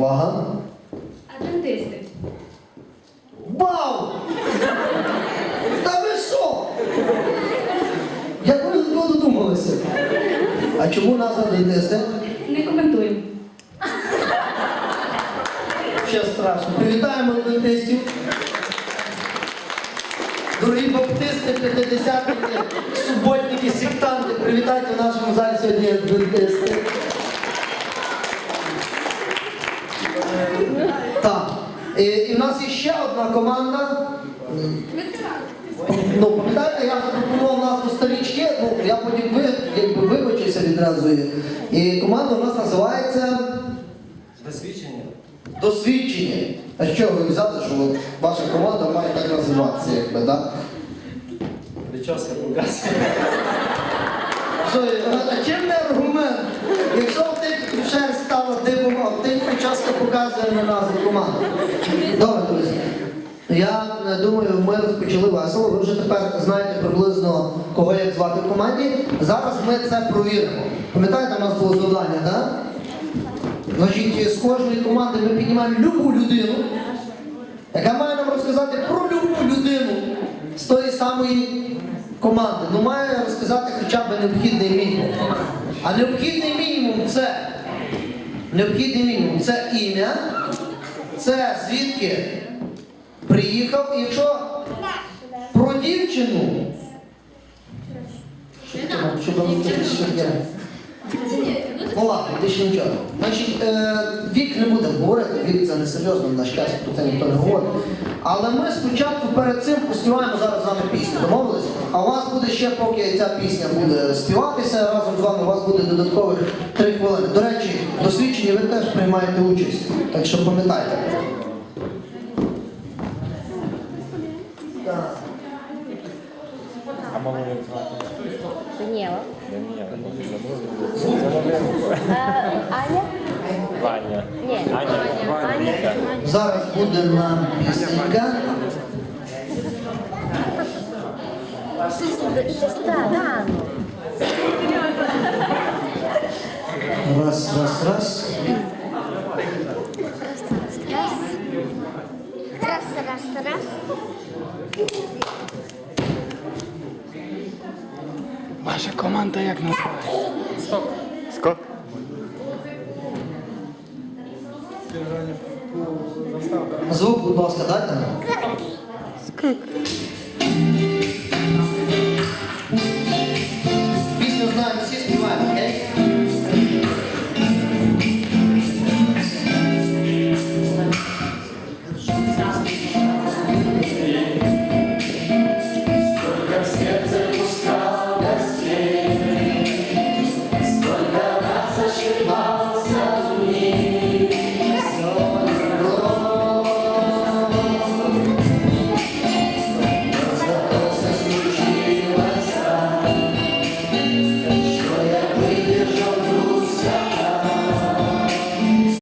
Увага! Адвентисти. Вау! Та ви що? Як ви до того додумалися? А чому назва адвентисти? Не коментуємо. Ще страшно. Привітаємо адвентистів. Дорогі баптисти, п'ятидесятники, суботники, сектанти, привітайте в нашому залі сьогодні адвентисти. Так. І, і в нас є ще одна команда. Ну, пам'ятаєте, я запропонував назву старічки, ну я потім ви, якби вибачився відразу. І команда у нас називається Досвідчення. Досвідчення. А що ви взяли, що ваша команда має так називатися, якби, так? Прическа пугаса. Що, а чим не аргумент? Якщо в тих шерсть стала дивом, а в тих прическа показує на назву команди. Добре, друзі. Я думаю, ми розпочали весело. Ви вже тепер знаєте приблизно кого як звати в команді. Зараз ми це провіримо. Пам'ятаєте, у нас було завдання, так? Значить, з кожної команди ми піднімаємо любу людину, яка має нам розказати про любу людину з тої самої команди. Ну має розказати хоча б необхідний мінімум. А необхідний мінімум це необхідний мінімум це ім'я, це звідки приїхав. І що про дівчину, щоб? Ну ладно, більше нічого. Значить, е, вік не буде говорити, вік це не серйозно, на щастя, про це ніхто не говорить. Але ми спочатку перед цим поспіваємо зараз з вами пісню. Домовились? А у вас буде ще, поки ця пісня буде співатися разом з вами, у вас буде додаткових три хвилини. До речі, досвідчені ви теж приймаєте участь. Так що пам'ятайте. Так. А маму як звати? Даніела. Даніела. Е, Аня? Ваня. Ні. Аня. Аня. Віка. Зараз буде нам пісенька. Сестра, да. Раз, раз, раз. Раз, раз, раз. Ваша команда як називається? Скок. Звук, будь ласка, дайте нам. Скак. Пісню знаємо, всі співаємо, окей? Thank.